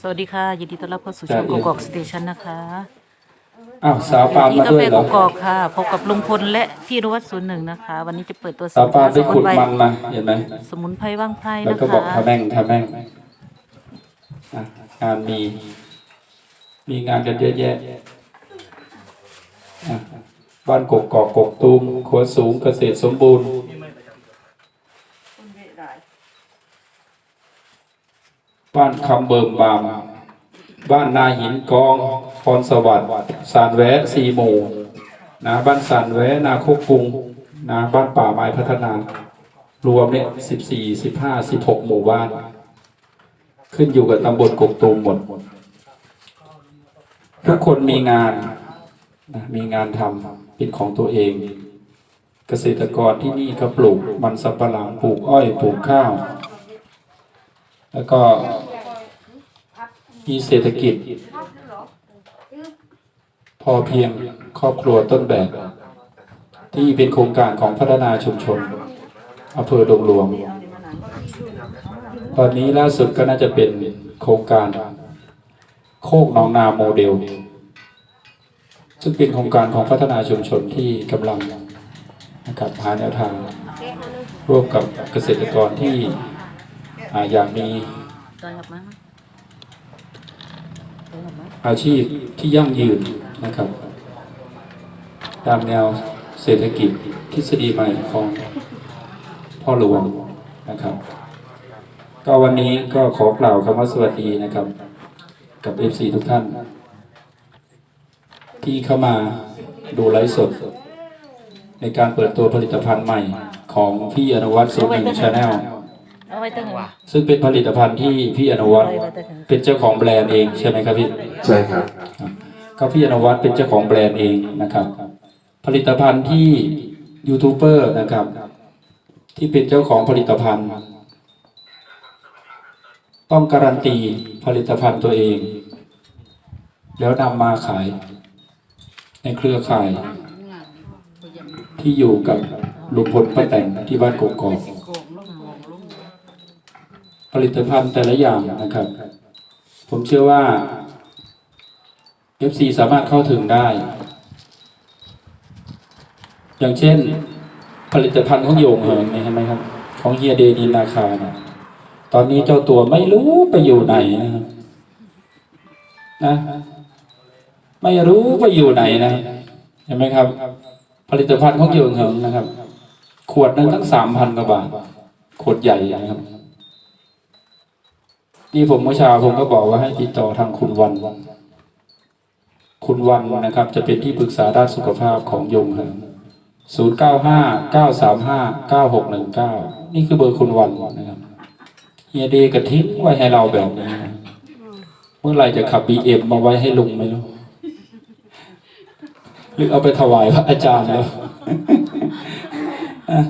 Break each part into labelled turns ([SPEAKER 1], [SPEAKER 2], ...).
[SPEAKER 1] สวัสดีค่ะยินดีต้อนรับเข้าสู่ช่องกกอกสเตชันนะคะ
[SPEAKER 2] อ้าวสาวปาน
[SPEAKER 1] ที่
[SPEAKER 2] มา
[SPEAKER 1] กา
[SPEAKER 2] ด้วย
[SPEAKER 1] แฟ
[SPEAKER 2] เหร
[SPEAKER 1] ก
[SPEAKER 2] อก
[SPEAKER 1] อกค่ะพบกับลุงพลและพี่นวัดศูนย์หนึ่งนะคะ วันนี้จะเปิดตัว
[SPEAKER 2] สาวปานไป
[SPEAKER 1] สมุ
[SPEAKER 2] ขุ
[SPEAKER 1] น
[SPEAKER 2] ด
[SPEAKER 1] ไพร
[SPEAKER 2] มันมาเห็นไหม
[SPEAKER 1] สมุนไพรว่างไพร
[SPEAKER 2] แล้ว
[SPEAKER 1] นะ
[SPEAKER 2] ก็บอก
[SPEAKER 1] คะ
[SPEAKER 2] ทำแม่งทำแม่งอะงานมี มีงานกันเยอะแยะอะบ้านกกกอกกกตูมขัวสูงเกษตรสมบูรณ์ บ้านคำเบิ่มบาม บ้านนาหินกอง พรสวัสดิ์สารแวะสีหมู่นะบ้านสารแวะนาโคกรุงนะบ้านป่าไม้พัฒนา รวมเนี่ยสิบสี่สิบห้าสิบหกหมู่บ้าน ขึ้นอยู่กับตำบลกกตูมหมด ทุกคนมีงานนะมีงานทำเป็นของตัวเอง เกษตรกรที่นี่ก็ปลูกมันสำปะหลังปลูกอ้อยปลูกข้าว แล้วก็มีเศรษฐกิจ พอเพียงครอบครัวต้นแบบ ที่เป็นโครงการของพัฒนาชุมชนอำเภอดงหลวง ตอนนี้ล่าสุดก็น่าจะเป็นโครงการ โคกหนองนาโมเดล ซึ่งเป็นโครงการของพัฒนาชุมชนที่กำลังนะครับหาแนวทางร่วมกับเกษตรกรที่ อ่าอยากมี
[SPEAKER 1] ตอนกลับมาตอนกลับมา
[SPEAKER 2] อาชีพที่ยั่งยืนนะครับ ตามแนวเศรษฐกิจทฤษฎีใหม่ของพ่อหลวงนะครับ ก็วันนี้ก็ขอกล่าวคำว่าสวัสดีนะครับ กับ FC ทุกท่าน ที่เข้ามาดูไลฟ์สด ในการเปิดตัวผลิตภัณฑ์ใหม่ของพี่อนุวัฒน์สุนิงชาแนล ซึ่งเป็นผลิตภัณฑ์ที่พี่อนุวัฒน์เป็นเจ้าของแบรนด์เองใช่ไหมครับพี่
[SPEAKER 3] ใช่ครับ
[SPEAKER 2] ก็พี่อนวัตเป็นเจ้าของแบรนด์เองนะครับ ผลิตภัณฑ์ที่ยูทูบเบอร์นะครับ ที่เป็นเจ้าของผลิตภัณฑ์ ต้องการันตีผลิตภัณฑ์ตัวเอง แล้วนำมาขาย ในเครือข่าย ที่อยู่กับลุงพลป้าแตงที่บ้านกกอกผ ลิตภัณฑ์แต่ละอย่างนะครับ ผมเชื่อว่า FC สามารถเข้าถึงได้ อย่างเช่น ผลิตภัณฑ์ของโยงเหิงนี่เห็นไหมครับ ของเฮียเดนินนาคานะตอนนี้เจ้าตัวไม่รู้ไปอยู่ไหนนะครับนะไม่รู้ไปอยู่ไหนนะเห็นไหมครับ ผลิตภัณฑ์ของโยงเหิงนะครับ ขวดหนึ่งตั้งสามพันกว่าบาทขวดใหญ่นะครับ นี่ผมเมื่อเช้าผมก็บอกว่าให้ติดต่อทางคุณวัน คุณวันนะครับ จะเป็นที่ปรึกษาด้านสุขภาพของยงเหิง0 9 5 9 3 5 9 6 1 9นี่คือเบอร์คุณวันนะครับเฮียเดกระทิ้งไว้ให้เราแบบนี้ เมื่อไหร่จะขับบีเอ็มมาไว้ให้ลุงไม่รู้ หรือเอาไปถวายพระอาจารย์แล้วอะ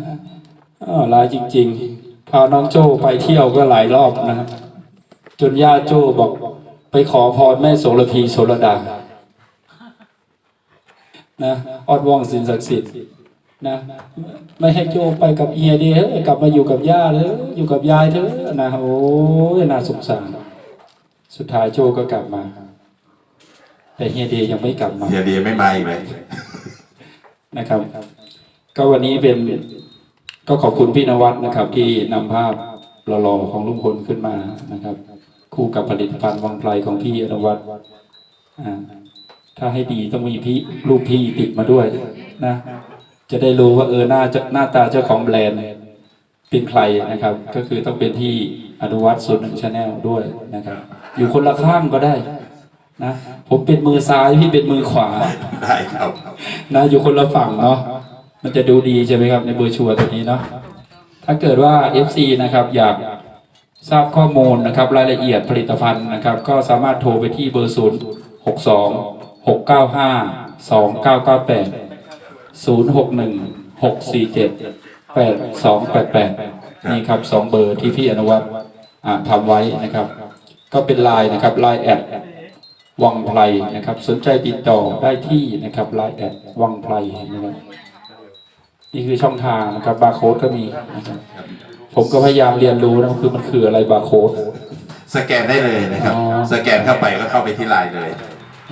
[SPEAKER 2] อ้าวลายจริง ๆ พาน้องโจ้ไปเที่ยวก็หลายรอบนะครับ จนย่าโจ้บอก ไปขอพรแม่โสระพีโสรดา นะออดวองสินศักดิ์สิทธิ์นะไม่ให้โจ้ไปกับเฮียดีเฮ้ยกลับมาอยู่กับย่าเลยอยู่กับยายเถอะนะโอ้ยน่าสงสารสุดท้ายโจ้ก็กลับมา แต่เฮียดียังไม่กลับมา
[SPEAKER 3] เฮียดีไม่มาอีกเลย
[SPEAKER 2] นะครับ ก็วันนี้เป็นก็ขอบคุณพี่นวัดนะครับ ที่นำภาพหล่อๆของลุงพลขึ้นมานะครับ คู่กับผลิตภัณฑ์วังไพรของพี่นวัดอ่าถ้าให้ดีต้องมีพี่รูปพี่ติดมาด้วยนะ จะได้รู้ว่าเออหน้าจะหน้าตาเจ้าของแบรนด์เป็นใครนะครับ ก็คือต้องเป็นที่อนุวัตส่วนหนึ่งชาแนลด้วยนะครับ อยู่คนละข้างก็ได้นะผมเป็นมือซ้ายพี่เป็นมือขวา
[SPEAKER 3] ได้ครับ
[SPEAKER 2] นะอยู่คนละฝั่งเนาะมันจะดูดีใช่ไหมครับในเบอร์ชัวร์ตัวนี้เนาะถ้าเกิดว่า FC นะครับอยาก ทราบข้อมูลนะครับรายละเอียดผลิตภัณฑ์นะครับ ก็สามารถโทรไปที่เบอร์ 0 6 2 6 9 5 2 9 9 8 0 6 1 6 4 7 8 2 8 8 นี่ครับสองเบอร์ที่พี่อนุวัฒน์ทำไว้นะครับ ก็เป็นไลน์นะครับไลน์แอดวังไพรนะครับ สนใจติดต่อได้ที่นะครับไลน์แอดวังไพรนะครับนี่คือช่องทางนะครับบาร์โค้ดก็มีนะครับ ผมก็พยายามเรียนรู้นะคือมันคืออะไรบาร์โค้ด
[SPEAKER 3] สแกนได้เลยนะครับ
[SPEAKER 2] อ๋อ
[SPEAKER 3] สแกนเข้าไปก็เข้าไปที่ไลน์เลย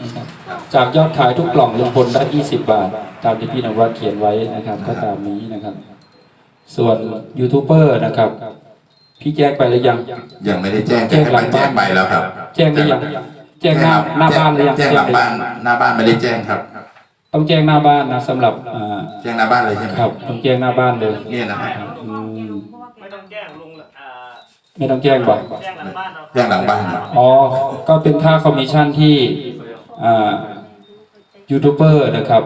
[SPEAKER 2] นะครับจากยอดขายทุกกล่องลุงพลได้ 20 บาท ตามที่พี่นวัดเขียนไว้นะครับ ก็ตามนี้นะครับ ส่วนยูทูบเบอร์นะครับ พี่แจ้งไปหรือยัง
[SPEAKER 3] ยังไม่ได้แจ้ง
[SPEAKER 2] แจ้งหลังบ้าน
[SPEAKER 3] แจ้งไปแล้วครับ
[SPEAKER 2] แจ้งหรือยังแจ้งหน้าหน้าบ้านหรือยัง
[SPEAKER 3] แจ้งหลังบ้านหน้าบ้านไม่ได้แจ้งครับ
[SPEAKER 2] ต้องแจ้งหน้าบ้านนะสำหรับอ่า
[SPEAKER 3] แจ้งหน้าบ้านเลยใช่ไหม
[SPEAKER 2] ครับ ต้องแจ้งหน้าบ้านเลย
[SPEAKER 3] เนี่ยนะครับ
[SPEAKER 2] อืม
[SPEAKER 4] ไม่ต้องแจ้งลุงอ่า
[SPEAKER 2] ไม่ต้องแจ้งบ่
[SPEAKER 4] แจ้งหลังบ้านเรา
[SPEAKER 3] แจ้งหลังบ้านครับ
[SPEAKER 2] อ๋อ ก็เป็นค่าคอมมิชชั่นที่อ่ายูทูบเบอร์นะครับ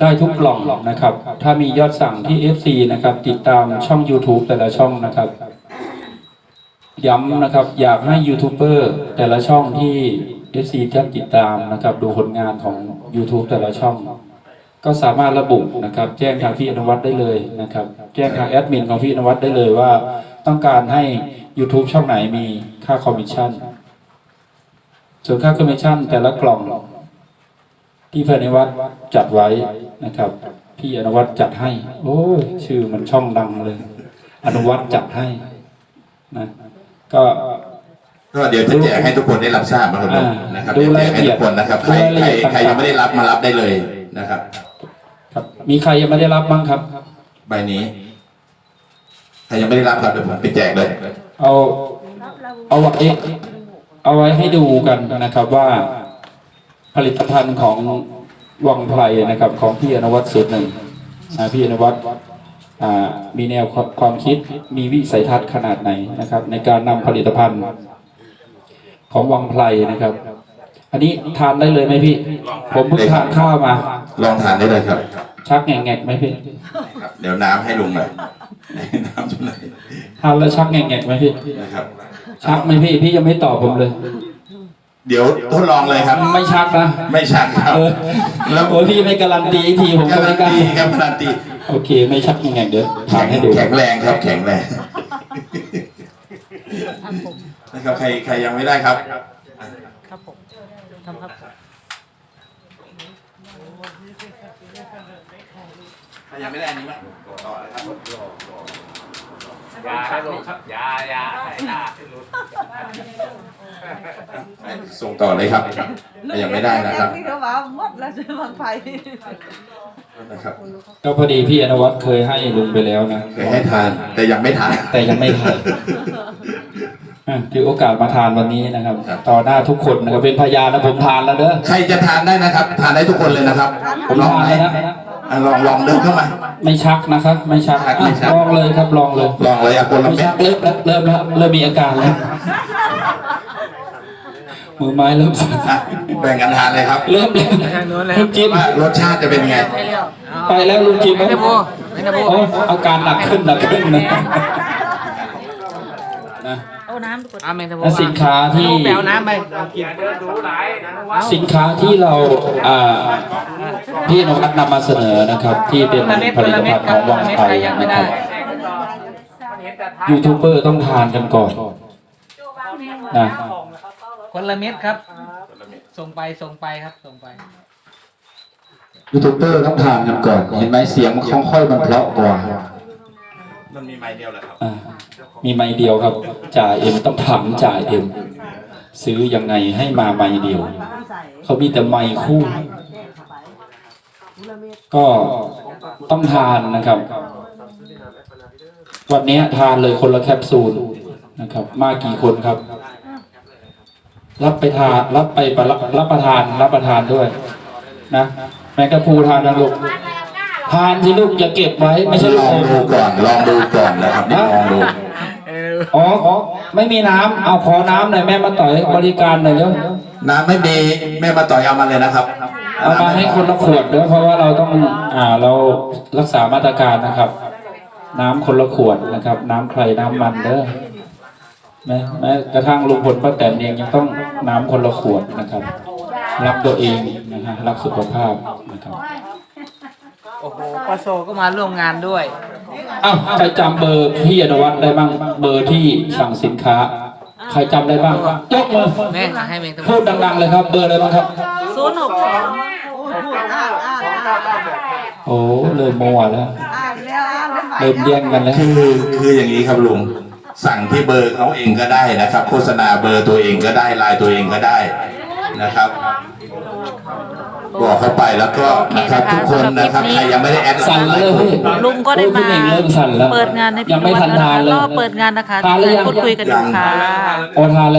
[SPEAKER 2] ได้ทุกกล่องนะครับ ถ้ามียอดสั่งที่ FC นะครับ ติดตามช่อง YouTube แต่ละช่องนะครับ ย้ำนะครับ อยากให้ยูทูบเบอร์แต่ละช่องที่ FC ท่านติดตามนะครับ ดูผลงานของ YouTube แต่ละช่อง ก็สามารถระบุนะครับ แจ้งทางพี่อนุวัฒน์ได้เลยนะครับ แจ้งทางแอดมินของพี่อนุวัฒน์ได้เลยว่า ต้องการให้ YouTube ช่องไหนมีค่าคอมมิชชั่นส่วนค่าคอมมิชชั่นแต่ละกล่องที่พี่อนุวัฒน์จัดไว้นะครับ พี่อนุวัฒน์จัดให้ โอ้ยชื่อมันช่องดังเลย อนุวัฒน์จัดให้นะก็
[SPEAKER 3] ก็เดี๋ยวจะแจกให้ทุกคนได้รับทราบนะครับ
[SPEAKER 2] อ่า
[SPEAKER 3] นะครับ
[SPEAKER 2] ดู
[SPEAKER 3] เดี๋ยวแจ
[SPEAKER 2] ราย
[SPEAKER 3] ก
[SPEAKER 2] ละ
[SPEAKER 3] ให้
[SPEAKER 2] เอีย
[SPEAKER 3] ทุ
[SPEAKER 2] ด
[SPEAKER 3] กคนนะครับใคร
[SPEAKER 2] ดูรายละ
[SPEAKER 3] ใคร
[SPEAKER 2] เอียด
[SPEAKER 3] ใครยังไม่ได้รับมารับได้เลยนะครับ
[SPEAKER 2] ครับ มีใครยังไม่ได้รับบ้างครับ
[SPEAKER 3] ใบนี้ใครยังไม่ได้รับครับเดี๋ยวผมไปแจกเลย
[SPEAKER 2] เอาเอาไว้เอาไว้ให้ดูกันนะครับว่าผลิตภัณฑ์ของวังไพรนะครับ ของพี่อนุวัฒน์สุดหนึ่งอ่าพี่อนุวัฒน์อ่ามีแนวความความคิดมีวิสัยทัศน์ขนาดไหนนะครับ ในการนำผลิตภัณฑ์ของวังไพรนะครับ อันนี้ทานได้เลยไหมพี่ ผมเพิ่งทานข้าวมา
[SPEAKER 3] ลองทานได้เลยครับ
[SPEAKER 2] ชักแงกๆไหมพี่
[SPEAKER 3] ครับ เดี๋ยวน้ำให้ลุงหน่อยน้ำจุ่มหน่อย
[SPEAKER 2] ทานแล้วชักแงกๆไหมพี่
[SPEAKER 3] นะครับ
[SPEAKER 2] ชักไหมพี่พี่ยังไม่ตอบผมเลย
[SPEAKER 3] เดี๋ยวทดลองเลยครับ
[SPEAKER 2] ไม่ชักนะ
[SPEAKER 3] ไม่ชักครับ
[SPEAKER 2] เออ
[SPEAKER 3] แล้ว
[SPEAKER 2] โอ้ยพี่ไม่การันตีอีกทีผมก็
[SPEAKER 3] การั
[SPEAKER 2] ไม่
[SPEAKER 3] น
[SPEAKER 2] กล้า
[SPEAKER 3] ตีครับการันตี
[SPEAKER 2] โอเค ไม่ชักยังไงเดี๋ยวถามให้ดู
[SPEAKER 3] แข็งแรงครับ แข็งแรงนะครับใครใครยังไม่ได้ครับ
[SPEAKER 1] ครับผมทำครับ
[SPEAKER 3] ใครยังไม่ได้อันนี้มั้ยต่อเลยครับ
[SPEAKER 4] อย่าให้ลงครับอย่าอย่าให้หน้าขึ้นรุด
[SPEAKER 3] ส่งต่อเลยครับยังไม่ได้นะครับ
[SPEAKER 5] นี่เขาว่าหมดแล้วจะบางไฟ
[SPEAKER 3] นะครับ
[SPEAKER 2] ก็พอดีพี่อนวัฒน์เคยให้ลุงไปแล้วนะ
[SPEAKER 3] เคยให้ทาน แต่ยังไม่ทาน
[SPEAKER 2] แต่ยังไม่ทานอะถือโอกาสมาทานวันนี้นะ
[SPEAKER 3] ครับ
[SPEAKER 2] ต่อหน้าทุกคนนะครับเป็นพยานนะผมทานแล้วเด้อ
[SPEAKER 3] ใครจะทานได้นะครับ ทานได้ทุกคนเลยนะครับ ผมลอง
[SPEAKER 2] ทาน
[SPEAKER 3] ไหม
[SPEAKER 2] แล้วนะ
[SPEAKER 3] อะลองลองเดินเข้ามา
[SPEAKER 2] ไม่ชักนะครับ ไม่ชัก
[SPEAKER 3] ชักไม่ชัก
[SPEAKER 2] ลองเลยครับลองเลย
[SPEAKER 3] ลองเลยอะคนละ
[SPEAKER 2] ไม่
[SPEAKER 3] เม็
[SPEAKER 2] ชั
[SPEAKER 3] ด
[SPEAKER 2] กเริ่มแล้วเริ่มแล้วเริ่มมีอาการแล้วมือไม้เริ่มสั่น
[SPEAKER 3] อะแบ่งกันทานเลยครับ
[SPEAKER 2] เริ่มแล้วลุงจิ๊บ
[SPEAKER 3] ว่ารสชาติจะเป็นไง
[SPEAKER 2] ไปแล้วลุงจิ๊บไหม
[SPEAKER 4] ไม่ได้โบไม่ได้โบ
[SPEAKER 2] โอ้อาการหนักขึ้นหนักขึ้นนะนะ
[SPEAKER 1] เอาน้ำทุกคน
[SPEAKER 4] อาเมนทโบ
[SPEAKER 2] และสินค้าที่
[SPEAKER 4] แปลน้ำไปกินเดินดูหลายนะ
[SPEAKER 2] สินค้าที่เราอ่า พี่นวัดนำมาเสนอนะครับ ที่เป็นผลิตภัณฑ์ของวังไทยนะครับยูทูบเบอร์ต้องทานกันก่อนนะ
[SPEAKER 4] คนละเม็ดครับ ส่งไปส่งไปครับส่งไป
[SPEAKER 2] ยูทูบเบอร์ต้องทานกันก่อนเห็นไหมเสียงมันค่อยๆมันเพราะกว่า
[SPEAKER 3] มันมีไม้เดียวแหละครับ
[SPEAKER 2] อ่ามีไม้เดียวครับจ่าเอ็มต้องถามจ่าเอ็มซื้อยังไงให้มาไม้เดียว เขามีแต่ไม้คู่ ก็ต้องทานนะครับ วันนี้ทานเลยคนละแคปซูลนะครับ มากี่คนครับ รับไปทานรับไปประรับรับประทานรับประทานด้วย นะแมงกะพรูทานนะลูกทานสิลูกอย่าเก็บไว้ไม่ใช่
[SPEAKER 3] ล
[SPEAKER 2] ลูก
[SPEAKER 3] อง
[SPEAKER 2] อม
[SPEAKER 3] ดูก่อนลองดูก่อนนะครับนี่ลองดู
[SPEAKER 2] อ๋อไม่มีน้ำเอาขอน้ำหน่อยแม่มาต่อยบริการหน่อยเร็ว
[SPEAKER 3] น้ำไม่มีแม่มาต่อยเอามาเลยนะครับ
[SPEAKER 2] เอามาให้คนละขวดด้วยเพราะว่าเราต้องอ่าเรารักษามาตรการนะครับ น้ำคนละขวดนะครับ น้ำใครน้ำมันเด้อแม้แม้กระทั่งลุงพลป้าแตนเองยังต้องน้ำคนละขวดนะครับ รักตัวเองนะฮะรักสุขภาพนะครับ
[SPEAKER 4] โอ้โหปาโซก็มาร่วมงานด้วย
[SPEAKER 2] อ้าวใครจำเบอร์พี่อนุวัฒน์ได้บ้างเบอร์ที่สั่งสินค้า ใครจำได้บ้างยกมือ
[SPEAKER 4] แม่ให้เมงทโบ
[SPEAKER 2] พูดดังๆเลยครับ เบอร์อะไรบ้างครับ
[SPEAKER 1] ศูนย์หกสอง
[SPEAKER 5] พูดอ่านอ่านอ่าน
[SPEAKER 2] โอ้เริ่มมัวแล้ว
[SPEAKER 5] อ่านแล้วอ่านแล้ว
[SPEAKER 2] เริ่มแย่งกันแล้ว
[SPEAKER 3] คือคืออย่างนี้ครับลุงสั่งที่เบอร์เขาเองก็ได้นะครับ โฆษณาเบอร์ตัวเองก็ได้ไลน์ตัวเองก็ได้นะครับบอกเข้าไปแล้วก็นะครับทุกคนนะครับใครยังไม่ได้แอด
[SPEAKER 2] สั่นเลยพี่
[SPEAKER 1] ลุงก็ได้
[SPEAKER 2] โอ้ยพี่
[SPEAKER 1] มา
[SPEAKER 2] เน่งเริ่มสั่นแล้ว
[SPEAKER 1] เปิดงานใน
[SPEAKER 2] ยังไม่ทันทานเลย
[SPEAKER 1] ก็เปิดงานนะคะ
[SPEAKER 2] ทานหรือยัง
[SPEAKER 1] พูดคุยกันอยู่ค่ะ
[SPEAKER 2] โอทานแล้ว